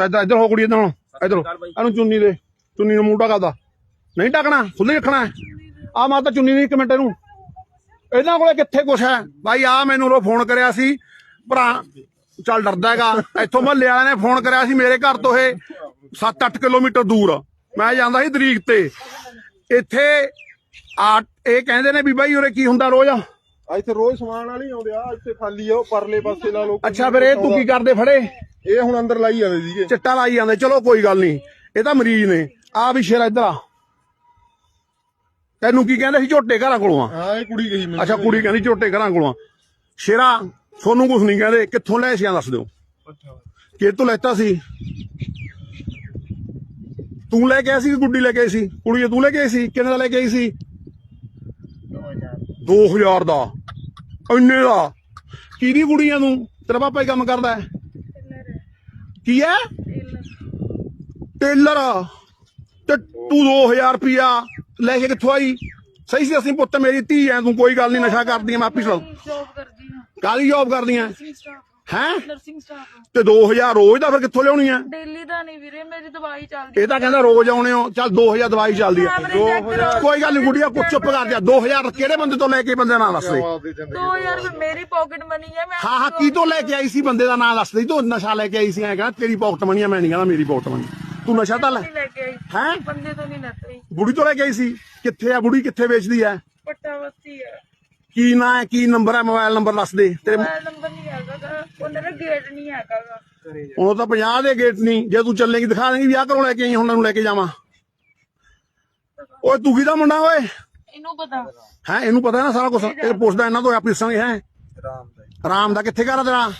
ਇੱਧਰ ਇੱਧਰ ਹੋ ਕੁੜੀ ਇੱਧਰ ਹੁਣ। ਇੱਧਰ। ਇਹਨੂੰ ਚੁੰਨੀ ਦੇ। ਚੁੰਨੀ ਨੂੰ ਮੂੰਹ ਢੱਕਦਾ ਨਹੀਂ ਢੱਕਣਾ ਖੁੱਲੇ ਰੱਖਣਾ ਆ ਮਾਤਾ ਚੁੰਨੀ ਨਹੀਂ ਇੱਕ ਮਿੰਟ ਇਹਨੂੰ। ਇਹਨਾਂ ਕੋਲੇ ਕਿੱਥੇ ਕੁਛ ਹੈ? ਬਾਈ ਆ ਮੈਨੂੰ ਉਹ ਫੋਨ ਕਰਿਆ ਸੀ। ਭਰਾ ਚੱਲ ਡਰਦਾ ਹੈਗਾ। ਇੱਥੋਂ ਮਹੱਲੇ ਵਾਲਿਆਂ ਨੇ ਫੋਨ ਕਰਿਆ ਸੀ ਮੇਰੇ ਘਰ ਤੋਂ ਇਹ 7-8 ਕਿਲੋਮੀਟਰ ਦੂਰ। ਮੈਂ ਜਾਂਦਾ ਸੀ ਤਰੀਕ ਤੇ। ਇੱਥੇ ਆ ਇਹ ਕਹਿੰਦੇ ਨੇ ਵੀ ਬਾਈ ਉਰੇ ਕੀ ਹੁੰਦਾ ਰੋਜ਼? ਆ ਇੱਥੇ ਰੋਜ਼ ਸਮਾਨ ਵਾਲੀ ਆਉਂਦੇ ਆ। ਇੱਥੇ ਖਾਲੀ ਆ ਉਹ ਪਰਲੇ ਪਾਸੇ ਲਾ ਲੋ ਅੱਛਾ ਫਿਰ ਇਹ ਤੂੰ ਕੀ ਕਰਦੇ ਫੜੇ? ਇਹ ਹੁਣ ਅੰਦਰ ਲਾਈ ਜਾਂਦੇ ਸੀਗੇ। ਚਿੱਟਾ ਲਾਈ ਜਾਂਦੇ ਚਲੋ ਕੋਈ ਗੱਲ ਨਹੀਂ। ਇਹ ਤਾਂ ਮਰੀਜ਼ ਨੇ। ਆ ਵੀ ਸ਼ੇਰ ਇੱਧਰ ਆ। ਤੈਨੂੰ ਕੀ ਕਹਿੰਦੇ ਸੀ? ਝੋਟੇ ਘਰਾਂ ਕੋਲੋਂ ਆ। ਹਾਂ ਇਹ ਕੁੜੀ ਗਈ ਮੈਨੂੰ। ਅੱਛਾ ਕੁੜੀ ਕਹਿੰਦੀ ਝੋਟੇ ਘਰਾਂ ਕੋਲੋਂ ਆ। ਸ਼ੇਰਾ ਤੁਹਾਨੂੰ ਕੁਝ ਨਹੀਂ ਕਹਿੰਦੇ। ਕਿੱਥੋਂ ਲੈ ਸਿਆ ਦੱਸ ਦਿਓ। ਕਿ ਤੂੰ ਲੈਤਾ ਸੀ? ਤੂੰ ਲੈ ਕੇ ਆਇਆ ਸੀ ਕਿ ਗੁੱਡੀ ਲੈ ਕੇ ਆਈ ਸੀ? ਕੁੜੀ ਤੂੰ ਲੈ ਕੇ ਆਈ ਸੀ? ਕਿੰਨੇ ਦਾ ਲੈ ਕੇ ਆਈ ਸੀ? 2000 ਦਾ। ਇੰਨੇ ਦਾ। ਕਿਹਦੀ ਕੁੜੀ ਆ ਤੂੰ? ਤੇਰਾ ਪਾਪਾ ਹੀ ਕੰਮ ਕਰਦਾ ਹੈ। ਕੀ ਹੈ? ਟੇਲਰ। ਤੇ ਤੂੰ 2000 ਰੁਪਿਆ ਲੈ ਕੇ ਕਿੱਥੋਂ ਆਈ? ਸਹੀ ਸੀ ਅਸੀਂ ਪੁੱਤ ਮੇਰੀ ਧੀ ਐ ਤੂੰ ਕੋਈ ਗੱਲ ਨਹੀਂ ਨਸ਼ਾ ਕਰਦੀ ਐ ਮੈਂ ਆਪੀ ਚਲਾਉ ਜੌਬ ਕਰਦੀ ਹੈ? ਨਰਸਿੰਗ ਸਟਾਫ ਤੇ 2000 ਰੋਜ਼ ਦਾ ਫਿਰ ਕਿੱਥੋਂ ਲਿਆਉਣੀ ਆ? ਡੇਲੀ ਦਾ ਨਹੀਂ ਵੀਰੇ ਮੇਰੀ ਦਵਾਈ ਚੱਲਦੀ ਇਹ ਤਾਂ ਕਹਿੰਦਾ ਰੋਜ਼ ਆਉਣੇ ਹੋ। ਚੱਲ 2000 ਦਵਾਈ ਚੱਲਦੀ ਆ। ਕੋਈ ਗੱਲ ਨਹੀਂ ਗੁੱਡੀਆ ਕੁਛ ਚੁੱਪ ਕਰ ਜਾ। 2000 ਕਿਹੜੇ ਬੰਦੇ ਤੋਂ ਲੈ ਕੇ ਬੰਦੇ ਦਾ? ਨਾਂ ਦੱਸ ਦੇ ਜਵਾਬ ਦੇ ਦਿੰਦੇ 2000 ਰੁਪਏ ਮੇਰੀ ਪਾਕਟ ਮਨੀ ਹੈ ਮੈਂ ਹਾਂ ਹਾਂ ਕੀ ਤੋਂ ਲੈ ਕੇ ਆਈ ਸੀ ਬੰਦੇ ਦਾ ਨਾਂ ਦੱਸ ਦੇ। ਤੂੰ ਨਸ਼ਾ ਲੈ ਕੇ ਆਈ ਸੀ ਐ ਕਹਿੰਦਾ ਤੇਰੀ ਪਾਕਟ ਮਣੀ ਆ ਮੈਂ ਨਹੀਂ ਕਹਿੰਦਾ ਮੇਰੀ ਪਾਕਟ ਮਣੀ ਤੂੰ ਨਸ਼ਾ ਤਾਂ ਲੈ। ਹੈਂ? ਬੰਦੇ ਤੋਂ ਨਹੀਂ ਲੈਤੀ ਬੁੜੀ ਤੋਂ ਲੈ ਕੇ ਆਈ ਸੀ। ਕਿੱਥੇ ਆ ਬੁੜੀ? ਕਿੱਥੇ ਵੇਚਦੀ ਐ? ਪੱਟਾ ਵਸਤੀ ਹੈ ਕੀ ਨਾਂ ਹੈ ਕੀ ਨੰਬਰ ਹੈ ਮੋਬਾਈਲ ਨੰਬਰ ਦੱਸ ਦੇ। ਤੇਰੇ ਮੋਬਾਈਲ ਨੰਬਰ ਨਹੀਂ ਹੈਗਾ ਗਾ, ਉਹਨਾਂ ਦਾ ਗੇਟ ਨਹੀਂ ਹੈਗਾ ਗਾ। ਉਹ ਤਾਂ 50 ਦੇ ਗੇਟ ਨਹੀਂ। ਜੇ ਤੂੰ ਚੱਲੇਗੀ ਦਿਖਾ ਦੇਂਗੀ ਵਿਆਹ ਕਰੋ ਲੈ ਕੇ ਆਈ ਹੁਣ ਨੂੰ ਲੈ ਕੇ ਜਾਵਾਂ। ਓਏ ਤੂੰ ਕਿਹਦਾ ਮੁੰਡਾ ਓਏ? ਇਹਨੂੰ ਪਤਾ। ਹੈ ਇਹਨੂੰ ਪਤਾ ਹੈ ਨਾ ਸਾਰਾ ਕੁਝ ਇਹ ਪੁੱਛਦਾ ਇਹਨਾਂ ਤੋਂ ਆਪੀ ਸੰਗ ਹੈ? ਰਾਮ ਦਾ ਕਿੱਥੇ ਘਰ ਆ ਤੇਰਾ?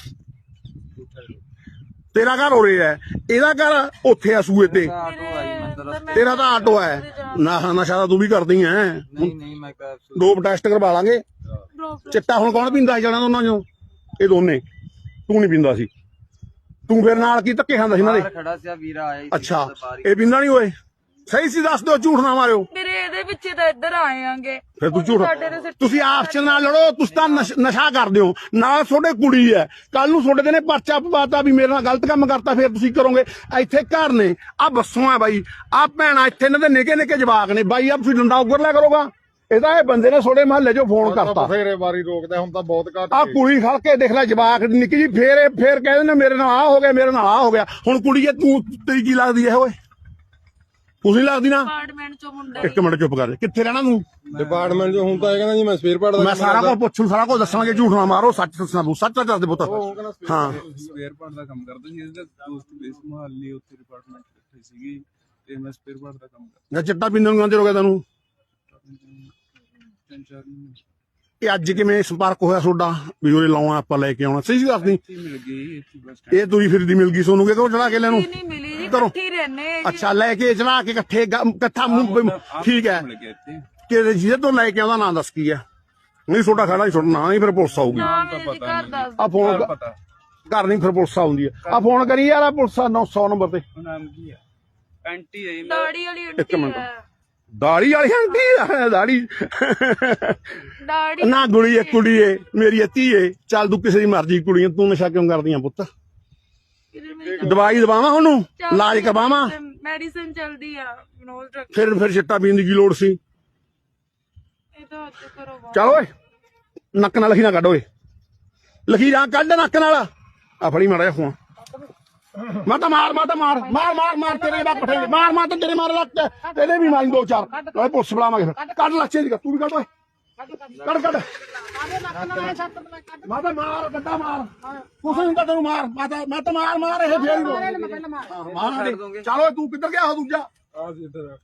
ਤੇਰਾ ਘਰ ਹੋ ਰਿਹਾ ਹੈ। ਇਹਦਾ ਘਰ ਉੱਥੇ ਆ ਸੂਏ ਤੇ। ਤੇਰਾ ਤਾਂ ਆਟੋ ਹੈ। ਨਾ ਨਸ਼ਾ ਤਾਂ ਤੂੰ ਵੀ ਕਰਦੀ ਹੈ। ਨਹੀਂ ਨਹੀਂ ਮੈਂ ਕੈਪਸੂਲ ਡੋਪ ਟੈਸਟ ਕਰਵਾ ਲਾਂਗੇ। ਡਰੋਪ ਚਿੱਟਾ ਹੁਣ ਕੌਣ ਪੀਂਦਾ ਸੀ ਜਣਾ ਦੋਨਾਂ ਚੋਂ? ਇਹ ਦੋਨੇ। ਤੂੰ ਨਹੀਂ ਪੀਂਦਾ ਸੀ। ਤੂੰ ਫਿਰ ਨਾਲ ਕੀ ਧੱਕੇ ਖਾਂਦਾ ਸੀ ਇਹਨਾਂ ਦੇ? ਖੜਾ ਸੀ ਵੀਰਾ ਆਇਆ ਸੀ ਅੱਛਾ। ਇਹ ਪੀਂਦਾ ਨਹੀਂ ਓਏ। ਸਹੀ ਸੀ ਦੱਸ ਦਿਓ ਝੂਠ ਨਾ ਮਾਰਿਓ। ਵੀਰੇ ਇਹਦੇ ਪਿੱਛੇ ਤਾਂ ਇੱਧਰ ਆਏ ਆਂਗੇ। ਫਿਰ ਤੂੰ ਝੂਠ ਤੁਸੀਂ ਆਪਸ ਚ ਨਾਲ ਲੜੋ ਤੁਸੀਂ ਤਾਂ ਨਸ਼- ਨਸ਼ਾ ਕਰਦੇ ਹੋ। ਨਾਲ ਤੁਹਾਡੇ ਕੁੜੀ ਹੈ। ਕੱਲ ਨੂੰ ਤੁਹਾਡੇ ਦੇ ਨੇ ਪਰਚਾ ਪਵਾਤਾ ਵੀ ਮੇਰੇ ਨਾਲ ਗਲਤ ਕੰਮ ਕਰਤਾ ਫਿਰ ਤੁਸੀਂ ਕਰੋਗੇ? ਇੱਥੇ ਘਰ ਨੇ। ਆ ਬੱਸੋਂ ਆ ਬਾਈ। ਆ ਭੈਣਾ ਇੱਥੇ ਇਹਨਾਂ ਦੇ ਨਿੱਕੇ ਨਿੱਕੇ ਜਵਾਕ ਨੇ। ਬਾਈ ਆ ਤੁਸੀਂ ਡੰਡਾ ਉੱਗਰ ਲਿਆ ਕਰੋਗਾ। ਇਹਦਾ ਇਹ ਬੰਦੇ ਨੇ ਤੁਹਾਡੇ ਮਹੱਲੇ 'ਚੋਂ ਫੋਨ ਕਰਤਾ। ਫੇਰੇ ਵਾਰੀ ਰੋਕਦਾ ਹੁਣ ਤਾਂ ਬਹੁਤ ਘੱਟ ਆ। ਕੁੜੀ ਖੜ ਕੇ ਦੇਖ ਲੈ ਜਵਾਕ ਨਿੱਕੀ ਜੀ ਫੇਰ ਇਹ- ਫੇਰ ਕਹਿੰਦੇ ਨੇ ਮੇਰੇ ਨਾਲ ਆ ਹੋ ਗਿਆ ਮੇਰੇ ਨਾਲ ਆ ਹੋ ਗਿਆ। ਹੁਣ ਕੁੜੀਏ ਤੂੰ ਤੇਰੀ ਕੀ ਲੱਗਦੀ ਹੈ ਓਏ? ਤੁਸੀਂ ਲੱਗਦੀ ਨਾ? ਅਪਾਰਟਮੈਂਟ ਚੋਂ ਮੁੰਡਾ ਇੱਕ ਮਿੰਟ ਚੁੱਪ ਕਰ ਕਿੱਥੇ ਰਹਿਣਾ ਤੂੰ? ਡਿਪਾਰਟਮੈਂਟ ਜੋ ਹੁਣ ਤਾਂ ਇਹ ਕਹਿੰਦਾ ਜੀ ਮੈਂ ਸਪੇਅਰ ਪਾਰਟ ਦਾ ਮੈਂ ਸਾਰਾ ਕੁਝ ਪੁੱਛੂ ਸਾਰਾ ਕੁਝ ਦੱਸਾਂਗੇ ਝੂਠ ਨਾ ਮਾਰੋ ਸੱਚ ਦੱਸਣਾ ਤੂੰ ਸੱਚ ਦੱਸ ਦੇ ਪੁੱਤ। ਹਾਂ। ਸਪੇਅਰ ਪਾਰਟ ਦਾ ਕੰਮ ਕਰਦਾ ਸੀ ਇਹਦਾ ਦੋਸਤ ਬੇਸ ਮੁਹੱਲੀ ਉੱਥੇ ਡਿਪਾਰਟਮੈਂਟ ਇਕੱਠੇ ਸੀਗੀ ਤੇ ਮੈਂ ਸਪੇਅਰ ਪਾਰਟ ਦਾ ਕੰਮ ਕਰਦਾ। ਜਾਂ ਚਿੱਟਾ ਪੀਂਦੇ ਨੂੰ ਕਹਿੰਦੇ ਰੋਗੇ ਤੈਨੂੰ? ਤਿੰਨ ਚਾਰ ਮਹੀਨੇ ਇਹ ਅੱਜ ਕਿਵੇਂ ਸੰਪਰਕ ਹੋਇਆ ਤੁਹਾਡਾ? ਵੀ ਲਾਉਣਾ ਆਪਾਂ ਲੈ ਕੇ ਆਉਣਾ। ਸਹੀ ਦੱਸਦੀ ਇੱਥੇ ਹੀ ਮਿਲ ਗਈ ਇੱਥੇ ਬਸ ਇਹ ਤੁਰੀ ਫਿਰਦੀ ਮਿਲ ਗਈ ਸੋਨੂੰ ਕਿ ਕਿਉਂ ਚੜਾ ਕੇ ਨਹੀਂ ਮਿਲੀ ਜੀ ਕਰੋ। ਇਕੱਠੀ ਰਹਿੰਦੇ ਅੱਛਾ ਲੈ ਕੇ ਚੜਾ ਕੇ ਇਕੱਠੇ ਗ- ਇਕੱਠਾ ਮੂੰਹ ਠੀਕ ਹੈ। ਮਿਲ ਗਿਆ ਇੱਥੇ। ਕਿ ਜਿਹਦੇ ਤੋਂ ਲੈ ਕੇ ਆਉਂਦਾ ਨਾਂ ਦੱਸ ਕੀ ਹੈ? ਨਹੀਂ ਤੁਹਾਡਾ ਖੜਾ ਹੀ ਤੁਹਾਡਾ ਨਾਂ ਨਹੀਂ ਫਿਰ ਪੁਲਿਸ ਆਊਗੀ। ਜੀ ਘਰ ਦੱਸ ਆ ਫੋਨ ਪਤਾ। ਘਰ ਨਹੀਂ ਫਿਰ ਪੁਲਿਸ ਆਉਂਦੀ ਹੈ। ਆ ਫੋਨ ਕਰੀ ਯਾਰ ਆ ਪੁਲਿਸ ਆ 900 ਨੰਬਰ ਤੇ। ਉਹ ਨਾਮ ਕੀ ਹੈ ਐਂਟੀ ਹੈ ਦਾੜੀ ਵਾਲੀ ਇੱਕ ਆਂਟੀ ਮਿੰਟ। ਹੈ। ਦਾੜੀ ਵਾਲੀ ਆਂਟੀ ਦਾੜੀ। ਦਾੜੀ ਨਾ ਗੁੜੀ ਏ ਕੁੜੀ ਏ ਮੇਰੀ ਧੀ ਏ ਚੱਲ ਤੂੰ ਕਿਸੇ ਦੀ ਮਰਜ਼ੀ ਕੁੜੀ ਏ ਤੂੰ ਨਸ਼ਾ ਕਿਉਂ ਕਰਦੀ ਆ ਪੁੱਤ? ਦਵਾਈ ਦਵਾਵਾਂ ਉਹਨੂੰ? ਇਲਾਜ ਕਰਵਾਵਾਂ? ਮੈਡੀਸਨ ਚੱਲਦੀ ਆ ਡਰਗ ਫਿਰ ਫਿਰ ਚਿੱਟਾ ਪੀਣ ਦੀ ਕੀ ਲੋੜ ਸੀ? ਇਹ ਤਾਂ ਅੱਜ ਕਰੋ ਬਾਹਰ। ਚੱਲ ਓਏ ਨੱਕ ਨਾਲ ਲਖੀ ਨਾ ਕੱਢ ਓਏ। ਲਖੀ ਜਾਂ ਕੱਢ ਨੱਕ ਨਾਲ। ਆ ਫੜੀ ਮਾੜਾ ਜਿਹਾ ਫੋਨ ਮਾਤਾ ਮਾਰ ਮਾਤਾ ਮਾਰ ਮਾਰ ਮਾਰ ਮਾਰ, ਤੇਰੇ ਦਾ ਪਠੇ ਮਾਰ ਮਾਰ ਤੇਰੇ ਮਾਰ ਲੱਗ ਤੇਰੇ ਵੀ ਮਾਰੀ ਦੋ ਚਾਰ। ਓਏ, ਪੁਲਿਸ ਬੁਲਾਵਾਂਗੇ ਫਿਰ। ਕੱਢ ਲੱਛੇ ਦੀ ਤੂੰ ਵੀ ਕੱਢ, ਓਏ। ਕੱਢ ਕੱਢ। ਮਾਤਾ ਮਾਰ, ਗੱਡਾ ਮਾਰ। ਕੁਛ ਨਹੀਂ ਹੁੰਦਾ ਤੈਨੂੰ ਮਾਰ। ਮਾਤਾ ਮੈਂ ਤਾਂ ਮਾਰ ਮਾਰ ਇਹ ਫੇਰ ਮਾਰ। ਚਲੋ ਤੂੰ ਕਿੱਧਰ ਗਿਆ ਹੋ ਦੂਜਾ?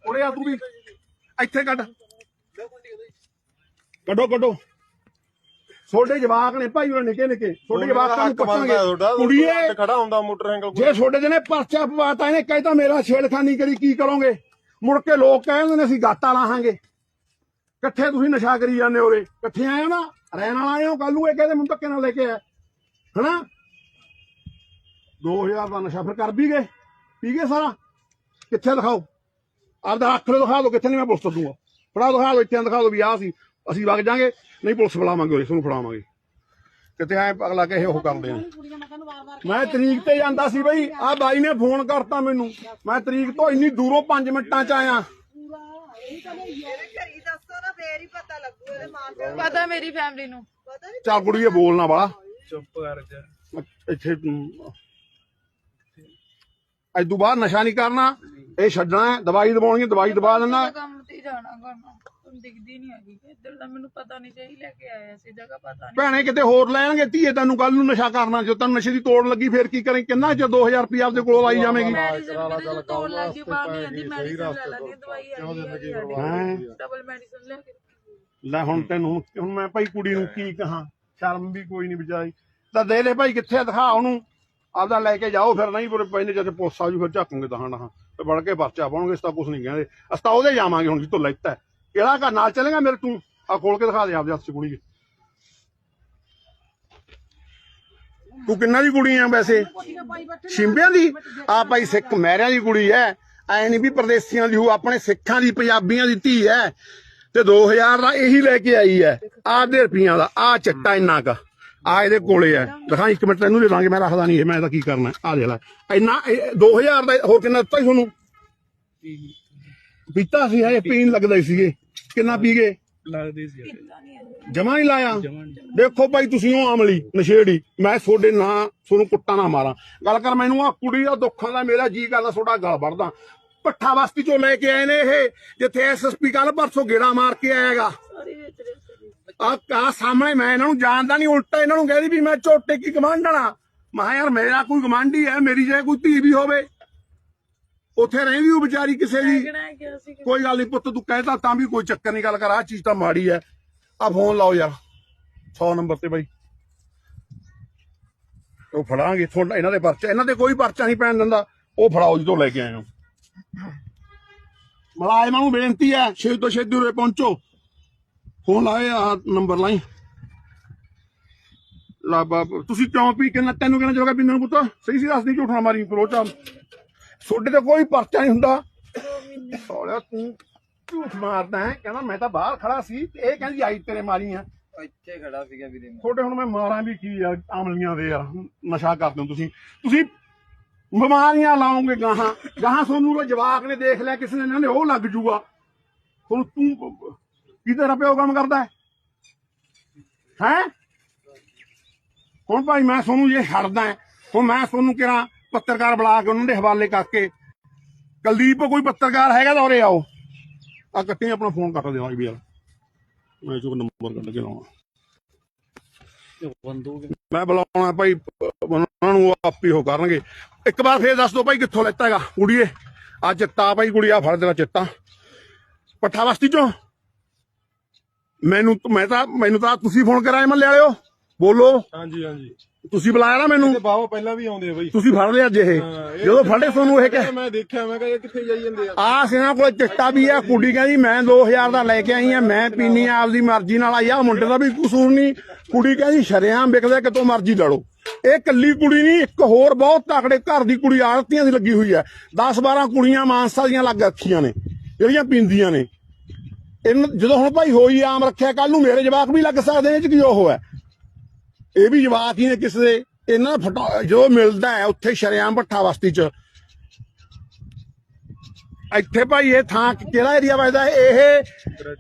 ਉਰੇ ਆ, ਤੂੰ ਵੀ। ਇੱਥੇ ਕੱਢ। ਕੱਢੋ ਕੱਢੋ। ਛੋਟੇ ਜਵਾਕ ਨੇ ਭਾਈ ਉਹ ਨਿੱਕੇ ਨਿੱਕੇ ਛੋਟੇ ਜਵਾਕਾਂ ਨੂੰ ਪੁੱਛਾਂਗੇ ਕੁੜੀਏ ਖੜਾ ਹੁੰਦਾ ਮੋਟਰਸਾਈਕਲ ਜੇ ਛੋਟੇ ਜਿਹਨੇ ਪਰਚਾ ਪਵਾਤਾ ਇਹਨੇ ਕਹਿੰਦਾ ਮੇਰਾ ਛੇੜਖਾਨੀ ਕਰੀ ਕੀ ਕਰੋਗੇ? ਮੁੜ ਕੇ ਲੋਕ ਕਹਿੰਦੇ ਨੇ ਅਸੀਂ ਗਾਤਾ ਲਾਹਾਂਗੇ। ਇਕੱਠੇ ਤੁਸੀਂ ਨਸ਼ਾ ਕਰੀ ਜਾਂਦੇ ਹੋਰੇ ਇਕੱਠੇ ਆਏ ਹੋ ਨਾ ਰਹਿਣ ਵਾਲਾ ਆਏ ਹੋ ਕੱਲ ਨੂੰ ਇਹ ਕਹਿੰਦੇ ਮੈਨੂੰ ਧੱਕੇ ਨਾਲ ਲੈ ਕੇ ਆ ਹਨਾ? 2000 ਦਾ ਨਸ਼ਾ ਫਿਰ ਕਰ ਵੀ ਗਏ ਪੀ ਗਏ ਸਾਰਾ। ਕਿੱਥੇ ਦਿਖਾਓ? ਆਪਦਾ ਅੱਖ ਨੂੰ ਦਿਖਾ ਦਿਓ ਕਿੱਥੇ ਨਹੀਂ ਮੈਂ ਤੋਂ ਦੂੰਗਾ। ਫੜਾ ਦਿਖਾ ਦਿਓ ਇੱਥੇ ਦਿਖਾ ਦਿਓ ਵੀ ਆਹ ਸੀ। ਅਸੀਂ ਵਗ ਜਾਾਂਗੇ ਨਹੀਂ ਪੁਲਿਸ ਬੁਲਾਵਾਂਗੇ ਉਰੇ ਤੁਹਾਨੂੰ ਫੜਾਵਾਂਗੇ। ਕਿਤੇ ਐ ਅਗਲਾ ਕਹੇ ਉਹ ਕਰਦੇ ਨੇ ਮੈਂ ਤਰੀਕ ਤੇ ਜਾਂਦਾ ਸੀ ਬਈ ਆ ਬਾਈ ਨੇ ਫੋਨ ਕਰਤਾ ਮੈਨੂੰ। ਮੈਂ ਤਰੀਕ ਤੋਂ ਇੰਨੀ ਦੂਰੋਂ 5 ਮਿੰਟਾਂ ਚ ਆਇਆ। ਪਤਾ ਲੱਗੂ ਇਹਦੇ ਮਾਂ ਪਿਓ ਪਤਾ ਮੇਰੀ ਫੈਮਿਲੀ ਨੂੰ। ਪਤਾ ਨਹੀਂ ਚੱਲ ਕੁੜੀਏ ਬੋਲਣਾ ਵਾਲਾ ਚੁੱਪ ਕਰ ਜਾ। ਇੱਥੇ ਅੱਜ ਤੋਂ ਬਾਅਦ ਨਸ਼ਾ ਨਹੀਂ ਕਰਨਾ ਇਹ ਛੱਡਣਾ ਹੈ, ਦਵਾਈ ਦਵਾਉਣੀ ਹੈ, ਦਵਾਈ ਦਵਾ ਦੇਣਾ ਮੈਂ ਕੰਮ ਤੇ ਹੀ ਜਾਣਾ ਕਰਨਾ। ਤੁਹਾਨੂੰ ਦਿਖਦੀ ਨਹੀਂ ਹੈਗੀ ਇੱਧਰ ਦਾ ਮੈਨੂੰ ਪਤਾ ਨਹੀਂ ਚਾਹੀ ਲੈ ਕੇ ਆਇਆ ਸੀ ਜਗ੍ਹਾ ਪਤਾ ਨਹੀਂ ਭੈਣੇ ਕਿਤੇ ਹੋਰ ਲੈਣਗੇ ਧੀਏ ਤੈਨੂੰ ਕੱਲ ਨੂੰ ਨਸ਼ਾ ਕਰਨਾ ਜੇ ਤੈਨੂੰ ਨਸ਼ੇ ਦੀ ਤੋੜ ਲੱਗੀ ਫੇਰ ਕੀ ਕਰੇ? ਕਿੰਨਾ ਚ 2000 ਰੁਪਏ ਆਪਦੇ ਕੋਲੋਂ ਆਈ ਜਾਵੇਗੀ? ਮੈਡੀਸਨ ਤੋੜ ਲੱਗ ਮੈਡੀਸਨ ਲੈ ਲੈਣੀ ਦਵਾਈ ਆਈ ਹੈਂ? ਡਬਲ ਮੈਡੀਸਨ ਲੈ ਕੇ ਲੈ ਹੁਣ ਤੈਨੂੰ ਹੁਣ ਮੈਂ ਭਾਈ ਕੁੜੀ ਨੂੰ ਕੀ ਕਹਾਂ ਸ਼ਰਮ ਵੀ ਕੋਈ ਨਹੀਂ ਵਿਚਾਰੀ ਤਾਂ ਦੇ ਲੈ ਭਾਈ ਕਿੱਥੇ ਦਿਖਾ ਉਹਨੂੰ। ਆਪਦਾ ਲੈ ਕੇ ਜਾਓ ਫਿਰ ਨਹੀਂ ਪਰ ਪੈਨੇ ਜਦ ਪੁਲਿਸ ਆ ਜੂ ਫਿਰ ਝਾਕੂਗੇ ਤਾਂ ਹਾਂ ਤੇ ਵੜ ਕੇ ਪਰਚਾ ਪਾਉਣਗੇ ਇਸ ਤਾਂ ਕੁਝ ਨਹੀਂ ਕਹਿੰਦੇ। ਅਸੀਂ ਤਾਂ ਉਹਦੇ ਜਾਵਾਂਗੇ ਹੁਣ ਜਿੱਤੋਂ ਲੈਤਾ ਹੈ। ਕਿਹੜਾ ਘਰ, ਨਾਲ ਚਲੇਗਾ ਮੇਰੇ ਤੂੰ? ਆ ਖੋਲ ਕੇ ਦਿਖਾ ਦੇ ਆਪਦੇ ਹੱਥ 'ਚ ਕੁੜੀ ਤੂੰ ਕਿੰਨਾ ਦੀ ਕੁੜੀ ਆ ਵੈਸੇ? ਸ਼ਿੰਬਿਆਂ ਦੀ? ਆ ਭਾਈ ਸਿੱਖ ਮਹਿਰਿਆਂ ਦੀ ਕੁੜੀ ਐ। ਐ ਨਹੀਂ ਵੀ ਪਰਦੇਸੀਆਂ ਦੀ ਹੋ ਆਪਣੇ ਸਿੱਖਾਂ ਦੀ, ਪੰਜਾਬੀਆਂ ਦੀ ਧੀ ਐ। ਤੇ 2000 ਦਾ ਇਹੀ ਲੈ ਕੇ ਆਈ ਐ। ਆਧੇ ਰੁਪਈਆਂ ਦਾ ਆ ਚਿੱਟਾ ਇੰਨਾ ਕਾ। ਆ ਇਹਦੇ ਕੋਲੇ ਐ। ਦਿਖਾ, ਇੱਕ ਮਿੰਟ ਤੈਨੂੰ ਦੇ ਦਾਂਗੇ, ਮੈਂ ਰੱਖਦਾ ਨਹੀਂ ਇਹ, ਮੈਂ ਤਾਂ ਕੀ ਕਰਨਾ। ਆ ਦੇ ਲੈ। ਇੰਨਾ, ਇਹ 2000 ਦਾ, ਹੋਰ ਕਿੰਨਾ ਦਿੱਤਾ ਸੀ ਤੁਹਾਨੂੰ? ਪੀਤਾ ਸੀ ਇਹ ਪੀਣ ਲੱਗਦਾ ਸੀਗੇ। ਕਿੰਨਾ ਪੀ ਗਏ ਲੱਗਦੇ ਸੀ ਜਮਾ ਨਹੀਂ ਲਾਇਆ। ਜਮਾਂ ਦੇਖੋ ਭਾਈ ਤੁਸੀਂ ਉਹ ਅਮਲੀ ਨਸ਼ੇੜੀ। ਮੈਂ ਤੁਹਾਡੇ ਨਾਂ ਤੁਹਾਨੂੰ ਕੁੱਟਾ ਨਾ ਮਾਰਾਂ। ਗੱਲ ਕਰ ਮੈਨੂੰ ਆ ਕੁੜੀ ਦਾ ਦੁੱਖਾਂ ਦਾ ਮੇਰਾ ਜੀ ਕਰਦਾ ਤੁਹਾਡਾ ਗਲ ਵੜਦਾ ਪੱਠਾ ਬਸਤੀ ਚੋਂ ਲੈ ਕੇ ਆਏ ਨੇ ਇਹ ਜਿੱਥੇ ਐਸਐਸਪੀ ਕੱਲ ਪਰਸੋਂ ਗੇੜਾ ਮਾਰ ਕੇ ਆਏਗਾ ਆ ਕਾ ਸਾਹਮਣੇ ਮੈਂ ਇਹਨਾਂ ਨੂੰ ਜਾਣਦਾ ਨਹੀਂ ਉਲਟਾ ਇਹਨਾਂ ਨੂੰ ਕਹਿੰਦੀ ਵੀ ਮੈਂ ਝੋਟੇ ਕੀ ਕਮਾਂਡਣਾ ਮੈਂ ਕਿਹਾ ਯਾਰ ਮੇਰਾ ਕੋਈ ਗਵਾਂਢੀ ਹੈ ਮੇਰੀ ਜੇ ਕੋਈ ਧੀ ਵੀ ਹੋਵੇ। ਉੱਥੇ ਰਹਿੰਦੀ ਉਹ ਵਿਚਾਰੀ ਕਿਸੇ ਦੀ। ਕੋਈ ਗੱਲ ਨਹੀਂ ਪੁੱਤ ਤੂੰ ਕਹਿਤਾ ਤਾਂ ਵੀ ਕੋਈ ਚੱਕਰ ਨਹੀਂ ਗੱਲ ਕਰ ਆ ਚੀਜ਼ ਤਾਂ ਮਾੜੀ ਐ। ਆ ਫੋਨ ਲਾਓ ਯਾਰ 100 ਨੰਬਰ ਤੇ ਬਾਈ। ਉਹ ਫੜਾਂਗੇ ਤੁਹਾਡਾ ਇਹਨਾਂ ਦੇ ਪਰਚਾ ਇਹਨਾਂ ਤੇ ਕੋਈ ਪਰਚਾ ਨਹੀਂ ਪੈਣ ਦਿੰਦਾ ਉਹ ਫੜਾਓ ਜਦੋਂ ਲੈ ਕੇ ਆਏ ਹੋ ਮਲਾਜ਼ਮਾਂ ਨੂੰ ਬੇਨਤੀ ਹੈ ਛੇ ਤੋਂ ਛੇਤੀ ਉਰੇ ਪਹੁੰਚੋ। ਫੋਨ ਲਾਏ ਆ ਨੰਬਰ ਲਾਈ। ਲਾ ਬਾਬ ਤੁਸੀਂ ਕਿਉਂ ਪੀ ਕਿੰਨਾ ਤੈਨੂੰ ਕਿੰਨਾ ਜੋਗਾ ਪੀਂਦੇ ਨੂੰ ਪੁੱਤ? ਸਹੀ ਸੀ ਦੱਸਦੀ ਝੂਠਾ ਮਾਰੀ ਕਰੋਚਾ ਤੁਹਾਡੇ ਤੇ ਕੋਈ ਪਰਚਾ ਨਹੀਂ ਹੁੰਦਾ। ਸੋਲਿਆ ਤੂੰ ਝੂਠ ਮਾਰਦਾ ਹੈ ਕਹਿੰਦਾ ਮੈਂ ਤਾਂ ਬਾਹਰ ਖੜਾ ਸੀ ਤੇ ਇਹ ਕਹਿੰਦੀ ਆਈ ਤੇਰੇ ਮਾਰੀਆਂ ਇੱਥੇ ਖੜਾ ਸੀਗਾ ਵੀਰੇ ਮੈਂ। ਤੁਹਾਡੇ ਹੁਣ ਮੈਂ ਮਾਰਾਂ ਵੀ ਕੀ ਯਾਰ ਆਮਲੀਆਂ ਦੇ ਯਾਰ ਨਸ਼ਾ ਕਰਦੇ ਹੋ ਤੁਸੀਂ। ਤੁਸੀਂ ਬਿਮਾਰੀਆਂ ਲਾਓਗੇ ਗਾਹਾਂ। ਗਾਹਾਂ ਤੁਹਾਨੂੰ ਉਹ ਜਵਾਕ ਨੇ ਦੇਖ ਲਿਆ ਕਿਸੇ ਨੇ ਇਹਨਾਂ ਨੇ ਉਹ ਲੱਗ ਜੂਗਾ। ਹੁਣ ਤੂੰ ਕਿਹਦੇ ਰਪਿਓ ਕੰਮ ਕਰਦਾ ਹੈ? ਹੈਂ? ਹੁਣ ਭਾਈ ਮੈਂ ਤੁਹਾਨੂੰ ਇਹ ਛੱਡਦਾ ਹੈ। ਹੁਣ ਮੈਂ ਤੁਹਾਨੂੰ ਕਿਹਾ ਪੱਤਰਕਾਰ ਬੁਲਾ ਕੇ ਉਹਨਾਂ ਦੇ ਹਵਾਲੇ ਕਰਕੇ, ਕੁਲਦੀਪ ਕੋਈ ਪੱਤਰਕਾਰ ਹੈਗਾ ਤਾਂ ਉਰੇ ਆਓ। ਆ ਕੱਟੇ ਆਪਣਾ ਫੋਨ ਕੱਟ ਦਿਓ ਵੀ ਯਾਰ ਮੈਂ ਚੁੱਕ ਨੰਬਰ ਕੱਢ ਕੇ ਲਾਵਾਂ। ਮੈਂ ਬੁਲਾਉਣਾ ਭਾਈ, ਉਹਨਾਂ ਨੂੰ ਉਹ ਆਪੀ ਹੋ ਕਰਨਗੇ। ਇੱਕ ਵਾਰ ਫੇਰ ਦੱਸ ਦਿਓ ਭਾਈ ਕਿੱਥੋਂ ਲੈਤਾ ਹੈਗਾ, ਕੁੜੀਏ। ਆ ਚਿੱਟਾ ਭਾਈ ਕੁੜੀ ਆ ਫੜ ਦੇਣਾ ਚਿੱਟਾ। ਪੱਠਾ ਵਸਤੀ ਚੋਂ। ਮੈਨੂੰ, ਮੈਂ ਤਾਂ, ਮੈਨੂੰ ਤਾਂ ਤੁਸੀਂ ਫੋਨ ਕਰਾਏ ਮੱਲੇ ਵਾਲਿਓ। ਬੋਲੋ। ਹਾਂਜੀ ਹਾਂਜੀ। ਤੁਸੀਂ ਬੁਲਾਇਆ ਨਾ ਮੈਨੂੰ। ਤੇ ਪਹਿਲਾਂ ਵੀ ਆਉਂਦੇ ਆ ਬਈ। ਤੁਸੀਂ ਫੜ ਲਿਆ ਅੱਜ ਇਹ। ਜਦੋਂ ਫੜੇ ਤੁਹਾਨੂੰ ਇਹ ਕਹਿ ਮੈਂ ਦੇਖਿਆ ਮੈਂ ਕਿਹਾ ਇਹ ਕਿੱਥੇ ਜਾਈ ਜਾਂਦੇ ਆ? ਆ ਇਹਨਾਂ ਕੋਲ ਚਿੱਟਾ ਵੀ ਆ ਕੁੜੀ ਕਹਿੰਦੀ ਮੈਂ 2000 ਦਾ ਲੈ ਕੇ ਆਈ ਆ ਮੈਂ ਪੀਨੀ ਆ ਆਪਦੀ ਮਰਜ਼ੀ ਨਾਲ ਆਈ ਆ। ਮੁੰਡੇ ਦਾ ਵੀ ਕਸੂਰ ਨਹੀਂ। ਕੁੜੀ ਕਹਿੰਦੀ ਸ਼ਰਿਆਮ ਵਿਕਦਾ ਕਿਤੋਂ ਮਰਜ਼ੀ ਲੜੋ। ਇਹ ਕੱਲੀ ਕੁੜੀ ਨਹੀਂ ਇੱਕ ਹੋਰ ਬਹੁਤ ਤਕੜੇ ਘਰ ਦੀ ਕੁੜੀ ਆੜਤੀਆਂ ਦੀ ਲੱਗੀ ਹੋਈ ਹੈ 10 12 ਕੁੜੀਆਂ ਮਾਨਸਾ ਦੀਆਂ ਲੱਗ ਰੱਖੀਆਂ ਨੇ ਜਿਹੜੀਆਂ ਪੀਂਦੀਆਂ ਨੇ। ਜਦੋਂ ਹੁਣ ਭਾਈ ਹੋਈ ਆਮ ਰੱਖਿਆ ਕੱਲ ਨੂੰ ਮੇਰੇ ਜਵਾਕ ਵੀ ਲੱਗ ਸਕਦੇ ਨੇ ਚ ਕੀ ਉਹ ਹੈ ਇਹ ਵੀ ਜਵਾਕ ਹੀ ਨੇ ਕਿਸੇ ਦੇ। ਇਹਨਾਂ ਦਾ ਫਟਾ ਜੋ ਮਿਲਦਾ ਹੈ ਉੱਥੇ ਸ਼ਰਿਆਮ ਭੱਠਾ ਵਸਤੀ ਚ। ਇੱਥੇ ਭਾਈ ਇਹ ਥਾਂ ਕਿਹੜਾ ਏਰੀਆ ਵੱਜਦਾ ਇਹ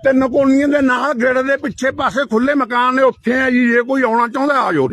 ਤਿੰਨ ਕੋਣੀਆਂ ਦੇ ਨਾਲ ਗੇੜ ਦੇ ਪਿੱਛੇ ਪਾਸੇ ਖੁੱਲੇ ਮਕਾਨ ਨੇ। ਉੱਥੇ ਹੈ ਜੀ, ਜੇ ਕੋਈ ਆਉਣਾ ਚਾਹੁੰਦਾ ਆ ਜੋ